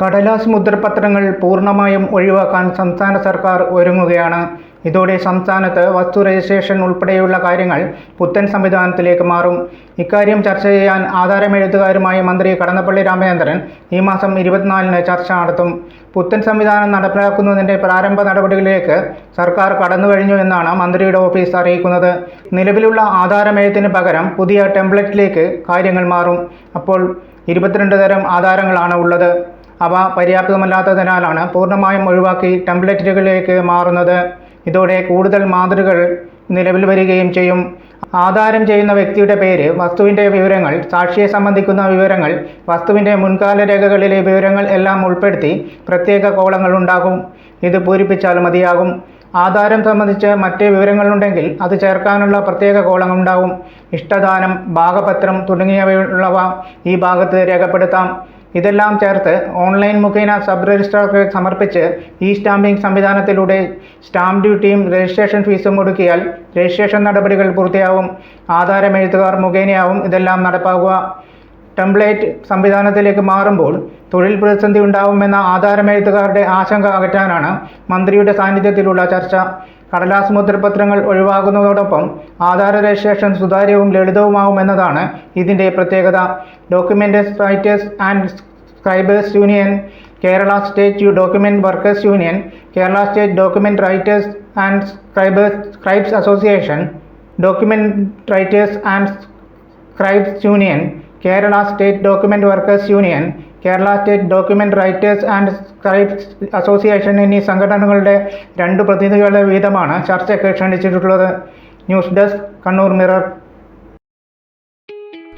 കടലാസ് മുദ്രപത്രങ്ങൾ പൂർണമായും ഒഴിവാക്കാൻ സംസ്ഥാന സർക്കാർ ഒരുങ്ങുകയാണ്. ഇതോടെ സംസ്ഥാനത്ത് വസ്തു രജിസ്ട്രേഷൻ ഉൾപ്പെടെയുള്ള കാര്യങ്ങൾ പുത്തൻ സംവിധാനത്തിലേക്ക് മാറും. ഇക്കാര്യം ചർച്ച ചെയ്യാൻ ആധാരമെഴുത്തുകാരുമായി മന്ത്രി കടന്നപ്പള്ളി രാമചന്ദ്രൻ ഈ മാസം ഇരുപത്തിനാലിന് ചർച്ച നടത്തും. പുത്തൻ സംവിധാനം നടപ്പിലാക്കുന്നതിന്റെ പ്രാരംഭ നടപടികളിലേക്ക് സർക്കാർ കടന്നു കഴിഞ്ഞു എന്നാണ് മന്ത്രിയുടെ ഓഫീസ് അറിയിക്കുന്നത്. നിലവിലുള്ള ആധാരമെഴുത്തിന് പകരം പുതിയ ടെംപ്ലറ്റിലേക്ക് കാര്യങ്ങൾ മാറും. അപ്പോൾ ഇരുപത്തിരണ്ട് തരം ആധാരങ്ങളാണ് ഉള്ളത്. അവ പര്യാപ്തമല്ലാത്തതിനാലാണ് പൂർണമായും ഒഴിവാക്കി ടെംപ്ലേറ്റുകളിലേക്ക് മാറുന്നത്. ഇതോടെ കൂടുതൽ മാതൃകൾ നിലവിൽ വരികയും ചെയ്യും. ആധാരം ചെയ്യുന്ന വ്യക്തിയുടെ പേര് വസ്തുവിന്റെ വിവരങ്ങൾ സാക്ഷിയെ സംബന്ധിക്കുന്ന വിവരങ്ങൾ വസ്തുവിന്റെ മുൻകാല രേഖകളിലെ വിവരങ്ങൾ എല്ലാം ഉൾപ്പെടുത്തി പ്രത്യേക കോളങ്ങൾ ഉണ്ടാകും. ഇത് പൂരിപ്പിച്ചാൽ മതിയാകും. ആധാരം സംബന്ധിച്ച് മറ്റ് വിവരങ്ങളുണ്ടെങ്കിൽ അത് ചേർക്കാനുള്ള പ്രത്യേക കോളങ്ങൾ ഉണ്ടാകും. ഇഷ്ടദാനം ഭാഗപത്രം തുടങ്ങിയവയുള്ളവ ഈ ഭാഗത്ത് രേഖപ്പെടുത്താം. ഇതെല്ലാം ചേർത്ത് ഓൺലൈൻ മുഖേന സബ് രജിസ്ട്രാർക്ക് സമർപ്പിച്ച് ഇ സ്റ്റാമ്പിംഗ് സംവിധാനത്തിലൂടെ സ്റ്റാമ്പ് ഡ്യൂട്ടിയും രജിസ്ട്രേഷൻ ഫീസും ഒടുക്കിയാൽ രജിസ്ട്രേഷൻ നടപടികൾ പൂർത്തിയാവും. ആധാരമെഴുത്തുകാർ മുഖേനയാവും ഇതെല്ലാം നടപ്പാക്കുക. ടെംപ്ലേറ്റ് സംവിധാനത്തിലേക്ക് മാറുമ്പോൾ തൊഴിൽ പ്രതിസന്ധി ഉണ്ടാവുമെന്ന ആധാരമെഴുത്തുകാരുടെ ആശങ്ക അകറ്റാനാണ് മന്ത്രിയുടെ സാന്നിധ്യത്തിലുള്ള ചർച്ച. കടലാസ് മുദ്രപത്രങ്ങൾ ഒഴിവാകുന്നതോടൊപ്പം ആധാര രജിസ്ട്രേഷൻ സുതാര്യവും ലളിതവുമാവുമെന്നതാണ് ഇതിന്റെ പ്രത്യേകത. Document writers and scribes union Kerala state document workers union Kerala state document writers and scribes scribes association document writers and scribes union Kerala state document workers union Kerala state document writers and scribes association എന്നീ സംഘടനകളുടെ രണ്ട് പ്രതിനിധികളുടെ വീതമാണ് ചർച്ചയ്ക്ക് ക്ഷണിച്ചിട്ടുള്ളത്. News desk Kannur mirror.